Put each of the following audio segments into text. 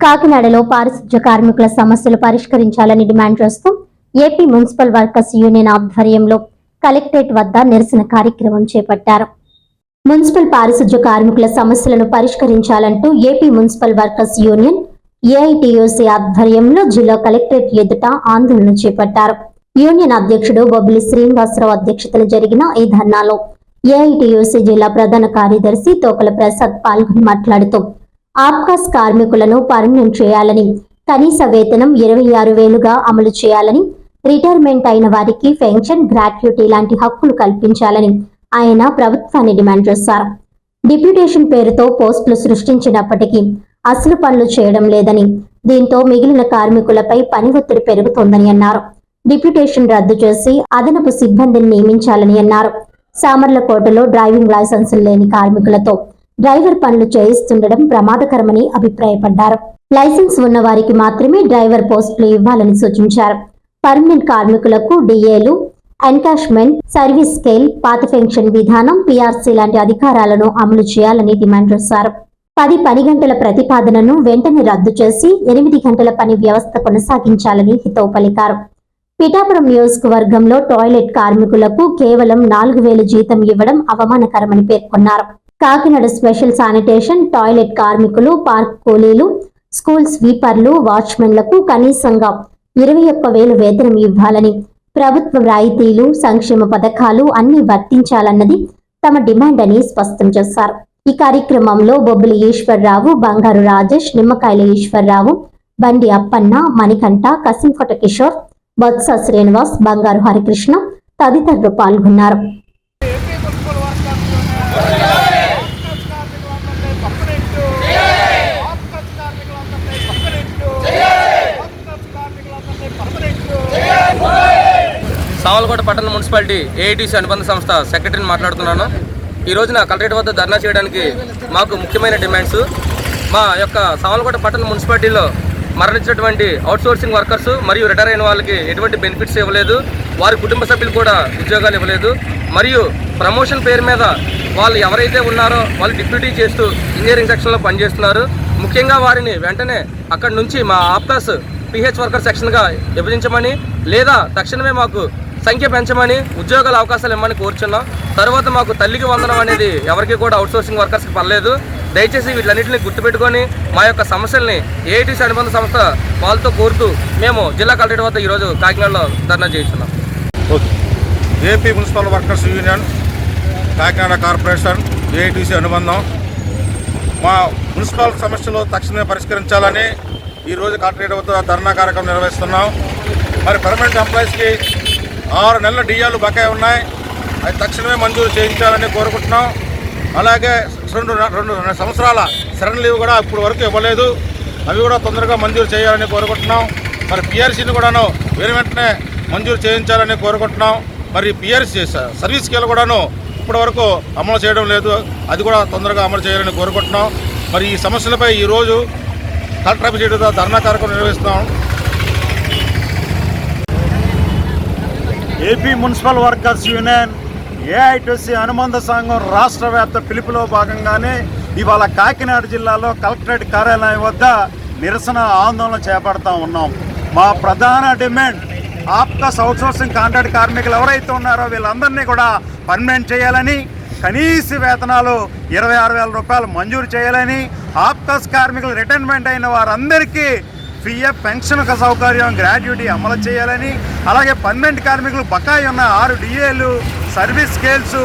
కాకినాడలో పారిశుధ్య కార్మికుల సమస్యలు పరిష్కరించాలని డిమాండ్ చేస్తూ ఏపీ మున్సిపల్ వర్కర్స్ యూనియన్ ఆధ్వర్యంలో కలెక్టరేట్ వద్ద నిరసన కార్యక్రమం చేపట్టారు. మున్సిపల్ పారిశుధ్య కార్మికుల సమస్యలను పరిష్కరించాలంటూ AP municipal workers union AITUC ఆధ్వర్యంలో జిల్లా కలెక్టరేట్ ఎదుట ఆందోళన చేపట్టారు. యూనియన్ అధ్యక్షుడు బొబ్బిలి శ్రీనివాసరావు అధ్యక్షతన జరిగిన ఈ ధర్నాలో ఏఐటియుసి జిల్లా ప్రధాన కార్యదర్శి తోకల ప్రసాద్ పాల్గొని మాట్లాడుతూ ఆప్కాస్ కార్మికులను పర్మనెంట్ చేయాలని కనీస వేతనం ఇరవై ఆరు వేలుగా అమలు చేయాలని రిటైర్మెంట్ అయిన వారికి పెన్షన్ గ్రాట్యుటీ లాంటి హక్కులు కల్పించాలని ఆయన ప్రభుత్వాన్ని డిమాండ్ చేశారు. డిప్యూటేషన్ పేరుతో పోస్టులు సృష్టించినప్పటికీ అసలు పనులు చేయడం లేదని దీంతో మిగిలిన కార్మికులపై పని ఒత్తిడి పెరుగుతోందని అన్నారు. డిప్యూటేషన్ రద్దు చేసి అదనపు సిబ్బందిని నియమించాలని అన్నారు. సామర్లకోటలో డ్రైవింగ్ లైసెన్సులు లేని కార్మికులతో డ్రైవర్ పనులు చేయిస్తుండడం ప్రమాదకరమని అభిప్రాయపడ్డారు. లైసెన్స్ ఉన్న వారికి మాత్రమే డ్రైవర్ పోస్టులు ఇవ్వాలని సూచించారు. పర్మనెంట్ కార్మికులకు డిఏలు ఎన్కాష్మెంట్ సర్వీస్ స్కేల్ పాత పెన్షన్ విధానం పీఆర్సీ లాంటి అధికారాలను అమలు చేయాలని డిమాండ్ చేశారు. పది పని గంటల ప్రతిపాదనను వెంటనే రద్దు చేసి ఎనిమిది గంటల పని వ్యవస్థ కొనసాగించాలని హితవు పలికారు పిఠాపురం నియోజకవర్గంలో టాయిలెట్ కార్మికులకు కేవలం నాలుగు వేలు జీతం ఇవ్వడం అవమానకరమని పేర్కొన్నారు. కాకినాడ స్పెషల్ శానిటేషన్ టాయిలెట్ కార్మికులు పార్క్ కూలీలు స్కూల్ స్వీపర్లు వాచ్మెన్లకు కనీసంగా ఇరవై ఒక్క వేలు వేతనం ఇవ్వాలని ప్రభుత్వ రాయితీలు సంక్షేమ పథకాలు అన్ని వర్తించాలన్నది తమ డిమాండ్ అని స్పష్టం చేశారు. ఈ కార్యక్రమంలో బొబ్బిలి ఈశ్వర్రావు బంగారు రాజేష్ నిమ్మకాయల ఈశ్వర్రావు బండి అప్పన్న మణికంఠ కసింకొట కిషోర్ బొత్స శ్రీనివాస్ బంగారు హరికృష్ణ తదితరులు పాల్గొన్నారు AP municipal workers of course కార్మికులందరినీ permanent of course కార్మికులందరినీ పర్మనెంట్ సావలకోట పట్టణ మున్సిపాలిటీ ఏఐటీసీ అనుబంధ సంస్థ సెక్రటరీని మాట్లాడుతున్నాను. ఈ రోజున కలెక్టరేట్ వద్ద ధర్నా చేయడానికి మాకు ముఖ్యమైన డిమాండ్స్. మా యొక్క సామలకోట పట్టణ మున్సిపాలిటీలో మరణించినటువంటి అవుట్సోర్సింగ్ వర్కర్స్ మరియు రిటైర్ అయిన వాళ్ళకి ఎటువంటి బెనిఫిట్స్ ఇవ్వలేదు. వారి కుటుంబ సభ్యులు కూడా ఉద్యోగాలు ఇవ్వలేదు. మరియు ప్రమోషన్ పేరు మీద వాళ్ళు ఎవరైతే ఉన్నారో వాళ్ళు డిప్యూటీ చేస్తూ ఇంజనీరింగ్ సెక్షన్లో పనిచేస్తున్నారు. ముఖ్యంగా వారిని వెంటనే అక్కడి నుంచి మా ఆప్తాస్ పిహెచ్ వర్కర్ సెక్షన్గా విభజించమని లేదా తక్షణమే మాకు సంఖ్య పెంచమని ఉద్యోగాల అవకాశాలు ఇవ్వమని కోరుచున్నాం. తర్వాత మాకు తల్లికి వందనం అనేది ఎవరికి కూడా అవుట్సోర్సింగ్ వర్కర్స్కి పర్లేదు దయచేసి వీటిలన్నింటినీ గుర్తుపెట్టుకొని మా యొక్క సమస్యల్ని ఏఐటీసీ అనుబంధ సంస్థ వాళ్ళతో కోరుతూ మేము జిల్లా కలెక్టర్ వద్ద ఈరోజు కాకినాడలో ధర్నా చేస్తున్నాం. AP municipal workers union Kakinada corporation AITUC అనుబంధం. మా మున్సిపల్ సమస్యలు తక్షణమే పరిష్కరించాలని ఈరోజు కలెక్టరేట్ వద్ద ధర్నా కార్యక్రమం నిర్వహిస్తున్నాం. మరి పర్మనెంట్ ఎంప్లాయీస్కి ఆరు నెలల డియాలు బకాయి ఉన్నాయి. అది తక్షణమే మంజూరు చేయించాలని కోరుకుంటున్నాం. అలాగే రెండు రెండు సంవత్సరాల సరణ్ లీవ్ కూడా ఇప్పుడు వరకు ఇవ్వలేదు. అవి కూడా తొందరగా మంజూరు చేయాలని కోరుకుంటున్నాం. మరి పిఆర్సీని కూడాను వేరే వెంటనే మంజూరు చేయించాలని కోరుకుంటున్నాం. మరి పిఆర్సీ సర్వీస్ స్కేల్ కూడాను ఇప్పటి వరకు అమలు చేయడం లేదు. అది కూడా తొందరగా అమలు చేయాలని కోరుకుంటున్నాం. మరి ఈ సమస్యలపై ఈరోజు కలెక్టర్ ఆఫీస్ ధర్నా కార్యక్రమం నిర్వహిస్తున్నాం. AP municipal workers union AITUC అనుబంధ సంఘం రాష్ట్ర వ్యాప్త పిలుపులో భాగంగానే ఇవాళ కాకినాడ జిల్లాలో కలెక్టరేట్ కార్యాలయం వద్ద నిరసన ఆందోళన చేపడతా ఉన్నాం. మా ప్రధాన డిమాండ్ ఆప్కస్ అవుట్సోర్సింగ్ కాంట్రాక్ట్ కార్మికులు ఎవరైతే ఉన్నారో వీళ్ళందరినీ కూడా పర్మనెంట్ చేయాలని కనీస వేతనాలు ఇరవై ఆరు వేల రూపాయలు మంజూరు చేయాలని ఆప్కస్ కార్మికులు రిటైర్మెంట్ అయిన వారందరికీ పిఎఫ్ పెన్షన్ సౌకర్యం గ్రాడ్యుటీ అమలు చేయాలని అలాగే పర్మనెంట్ కార్మికులు బకాయి ఉన్న ఆరు డిఏలు సర్వీస్ స్కేల్స్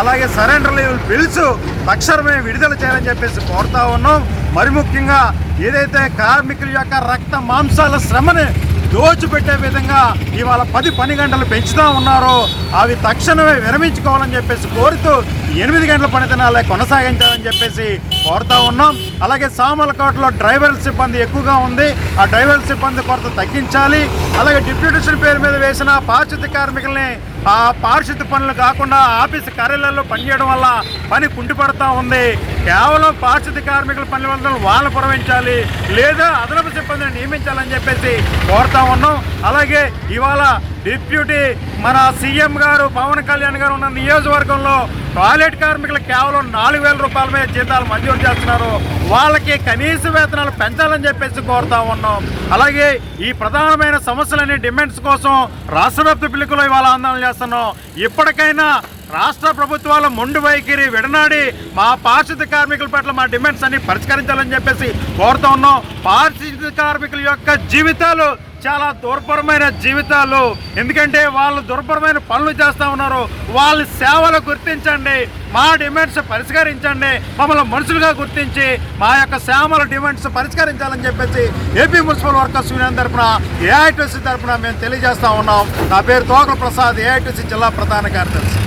అలాగే సరెండర్ లీవ్ బిల్స్ తక్షణమే విడుదల చేయాలని చెప్పేసి కోరుతా ఉన్నాం. మరి ముఖ్యంగా ఏదైతే కార్మికుల యొక్క రక్త మాంసాల శ్రమని దోచిపెట్టే విధంగా ఇవాళ పది పని గంటలు పెంచుతూ ఉన్నారో అవి తక్షణమే విరమించుకోవాలని చెప్పేసి కోరుతూ ఎనిమిది గంటల పని దినాలే కొనసాగించాలని చెప్పేసి కోరుతా ఉన్నాం. అలాగే సామలకోటలో డ్రైవర్ సిబ్బంది ఎక్కువగా ఉంది. ఆ డ్రైవర్ సిబ్బంది కొరత తగ్గించాలి. అలాగే డిప్యూటేషన్ పేరు మీద వేసిన పారిశుద్ధ కార్మికుల్ని ఆ పారిశుద్ధ పనులు కాకుండా ఆఫీస్ కార్యాలయాల్లో పనిచేయడం వల్ల పని కుంటిపడతా ఉంది. కేవలం పారిశుద్ధ కార్మికుల పని వల్ల వాళ్ళు పురవించాలి లేదా అదనపు సిబ్బందిని నియమించాలని చెప్పేసి కోరుతా ఉన్నాం. అలాగే ఇవాళ డిప్యూటీ మన సీఎం గారు పవన్ కళ్యాణ్ గారు ఉన్న నియోజకవర్గంలో టాయిలెట్ కార్మికులు కేవలం నాలుగు వేల రూపాయల మీద జీతాలు మంజూరు చేస్తున్నారు. వాళ్ళకి కనీస వేతనాలు పెంచాలని చెప్పేసి కోరుతా ఉన్నాం. అలాగే ఈ ప్రధానమైన సమస్యలన్నీ డిమాండ్స్ కోసం రాష్ట్ర వ్యాప్త పిలుపులో ఇవాళ ఆందోళన చేస్తున్నాం. ఇప్పటికైనా రాష్ట్ర ప్రభుత్వాల ముండు వైఖరి విడనాడి మా పారిశుద్ధ కార్మికుల పట్ల మా డిమాండ్స్ అన్ని పరిష్కరించాలని చెప్పేసి కోరుతా ఉన్నాం. పారిశుద్ధ కార్మికుల యొక్క జీవితాలు చాలా దుర్భరమైన జీవితాలు. ఎందుకంటే వాళ్ళు దుర్భరమైన పనులు చేస్తూ ఉన్నారు. వాళ్ళ సేవలు గుర్తించండి. మా డిమాండ్స్ పరిష్కరించండి. మమ్మల్ని మనుషులుగా గుర్తించి మా యొక్క సేవల డిమాండ్స్ పరిష్కరించాలని చెప్పేసి ఏపీ మున్సిపల్ వర్కర్స్ యూనియన్ తరఫున ఏఐటీసీ తరఫున మేము తెలియజేస్తా ఉన్నాం. నా పేరు తోకల ప్రసాద్ ఏఐటీసీ జిల్లా ప్రధాన కార్యదర్శి.